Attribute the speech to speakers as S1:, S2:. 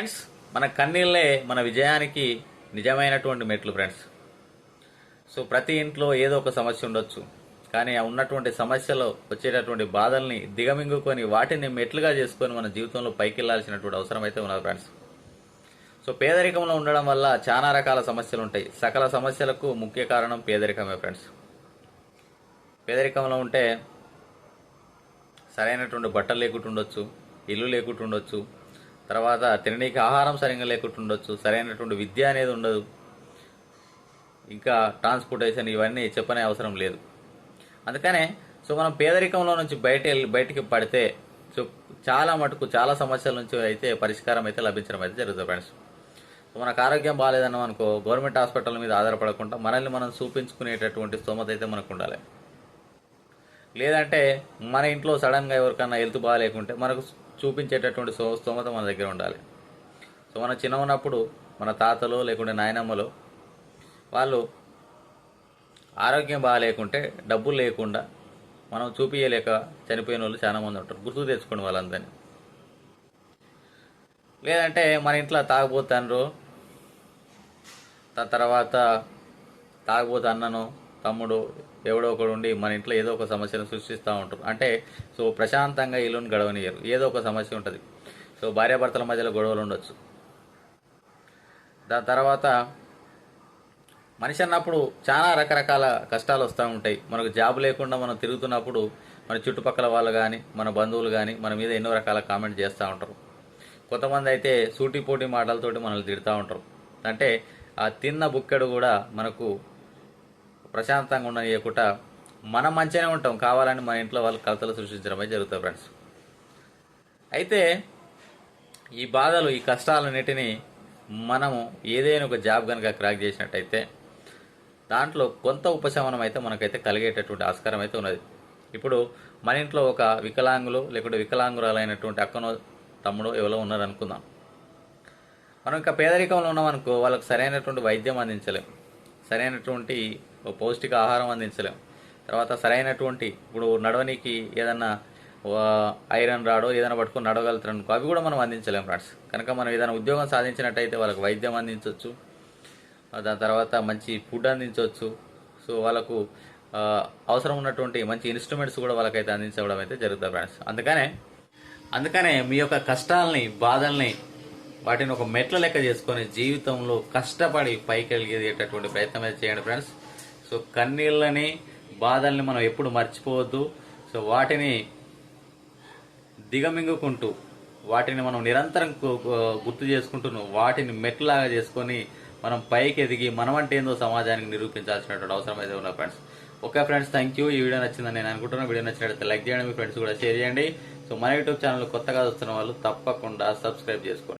S1: Friends మన కన్నీళ్ళే మన విజయానికి నిజమైనటువంటి మెట్లు ఫ్రెండ్స్ సో ప్రతి ఇంట్లో ఏదో ఒక సమస్య ఉండొచ్చు. కానీ ఆ ఉన్నటువంటి సమస్యలో వచ్చేటటువంటి బాధల్ని దిగమింగుకొని వాటిని మెట్లుగా చేసుకొని మన జీవితంలో పైకి వెళ్ళాల్సినటువంటి అవసరం అయితే ఉన్నది ఫ్రెండ్స్ సో పేదరికంలో ఉండడం వల్ల చాలా రకాల సమస్యలు ఉంటాయి. సకల సమస్యలకు ముఖ్య కారణం పేదరికమే ఫ్రెండ్స్ పేదరికంలో ఉంటే సరైనటువంటి బట్టలు లేకుండా ఉండొచ్చు ఇల్లు లేకుండా ఉండొచ్చు తర్వాత తిననీకి ఆహారం సరిగ్గా లేకుండా ఉండొచ్చు సరైనటువంటి విద్య అనేది ఉండదు. ఇంకా ట్రాన్స్పోర్టేషన్ ఇవన్నీ చెప్పనే అవసరం లేదు. అందుకనే సో మనం పేదరికంలో నుంచి బయట బయటికి పడితే సో చాలా మటుకు చాలా సమస్యల నుంచి అయితే పరిష్కారం అయితే లభించడం అయితే జరుగుతుంది ఫ్రెండ్స్. సో మనకు ఆరోగ్యం బాగాలేదన్నాం అనుకో గవర్నమెంట్ హాస్పిటల్ మీద ఆధారపడకుండా మనల్ని మనం చూపించుకునేటటువంటి స్తోమత అయితే మనకు ఉండాలి. లేదంటే మన ఇంట్లో సడన్గా ఎవరికన్నా హెల్త్ బాగాలేకుంటే మనకు చూపించేటటువంటి సో స్తోమత మన దగ్గర ఉండాలి. సో మన చిన్న ఉన్నప్పుడు మన తాతలు లేకుంటే నాయనమ్మలు వాళ్ళు ఆరోగ్యం బాగాలేకుంటే డబ్బులు లేకుండా మనం చూపించలేక చనిపోయిన వాళ్ళు చాలా మంది ఉంటారు. గుర్తు తెచ్చుకోండి వాళ్ళందరినీ. లేదంటే మన ఇంట్లో తాగబోతాండ్రు దాని తర్వాత తాగబోతే అన్నను తమ్ముడు ఎవడో ఒకడు ఉండి మన ఇంట్లో ఏదో ఒక సమస్యను సృష్టిస్తూ ఉంటారు. అంటే సో ప్రశాంతంగా ఇల్లుని గడవనియరు. ఏదో ఒక సమస్య ఉంటుంది. సో భార్యాభర్తల మధ్యలో గొడవలు ఉండొచ్చు. దాని తర్వాత మనిషి అన్నప్పుడు చాలా రకరకాల కష్టాలు వస్తూ ఉంటాయి. మనకు జాబ్ లేకుండా మనం తిరుగుతున్నప్పుడు మన చుట్టుపక్కల వాళ్ళు కానీ మన బంధువులు కానీ మన మీద ఎన్నో రకాల కామెంట్ చేస్తూ ఉంటారు. కొంతమంది అయితే సూటిపోటి మాటలతోటి మనల్ని తిడుతూ ఉంటారు. అంటే ఆ తిన్న బుక్కెడు కూడా మనకు ప్రశాంతంగా ఉండనియకుండా మనం మంచిగానే ఉంటాం. కావాలని మన ఇంట్లో వాళ్ళు కలతలు సృష్టించడమే జరుగుతుంది ఫ్రెండ్స్. అయితే ఈ బాధలు ఈ కష్టాలన్నిటినీ మనము ఏదైనా ఒక జాబ్ కనుక క్రాక్ చేసినట్టయితే దాంట్లో కొంత ఉపశమనం అయితే మనకైతే కలిగేటటువంటి ఆస్కారం అయితే ఉన్నది. ఇప్పుడు మన ఇంట్లో ఒక వికలాంగులు లేకుంటే వికలాంగురాలైనటువంటి అక్కనో తమ్ముడు ఎవరో ఉన్నారు అనుకుందాం మనం ఇంకా పేదరికంలో ఉన్నామనుకో వాళ్ళకి సరైనటువంటి వైద్యం అందించలేం. సరైనటువంటి పౌష్టిక ఆహారం అందించలేం. తర్వాత సరైనటువంటి ఇప్పుడు నడవనికి ఏదన్నా ఐరన్ రాడో ఏదైనా పట్టుకుని నడవగలుగుతారు అనుకో అవి కూడా మనం అందించలేం ఫ్రెండ్స్. కనుక మనం ఏదైనా ఉద్యోగం సాధించినట్టయితే వాళ్ళకి వైద్యం అందించవచ్చు దాని తర్వాత మంచి ఫుడ్ అందించవచ్చు సో వాళ్ళకు అవసరం ఉన్నటువంటి మంచి ఇన్స్ట్రుమెంట్స్ కూడా వాళ్ళకైతే అందించడం అయితే జరుగుతుంది ఫ్రెండ్స్. అందుకనే అందుకనే మీ యొక్క కష్టాలని బాధల్ని వాటిని ఒక మెట్ల లెక్క చేసుకొని జీవితంలో కష్టపడి పైకి వెళ్ళేటటువంటి ప్రయత్నం అయితే చేయండి ఫ్రెండ్స్ సో కన్నీళ్ళని బాధల్ని మనం ఎప్పుడు మర్చిపోవద్దు. సో వాటిని దిగమింగుకుంటూ వాటిని మనం నిరంతరం గుర్తు చేసుకుంటూ వాటిని మెట్లాగా చేసుకొని మనం పైకి ఎదిగి మనం అంటే ఏందో సమాజానికి నిరూపించాల్సినటువంటి అవసరం అయితే ఉన్న friends okay friends thank you ఈ వీడియో నచ్చిందని నేను అనుకుంటున్నాను. వీడియో నచ్చినట్లయితే లైక్ చేయండి మీ ఫ్రెండ్స్ కూడా షేర్ చేయండి. సో మన యూట్యూబ్ ఛానల్ కొత్తగా వస్తున్న వాళ్ళు తప్పకుండా సబ్స్క్రైబ్ చేసుకోండి.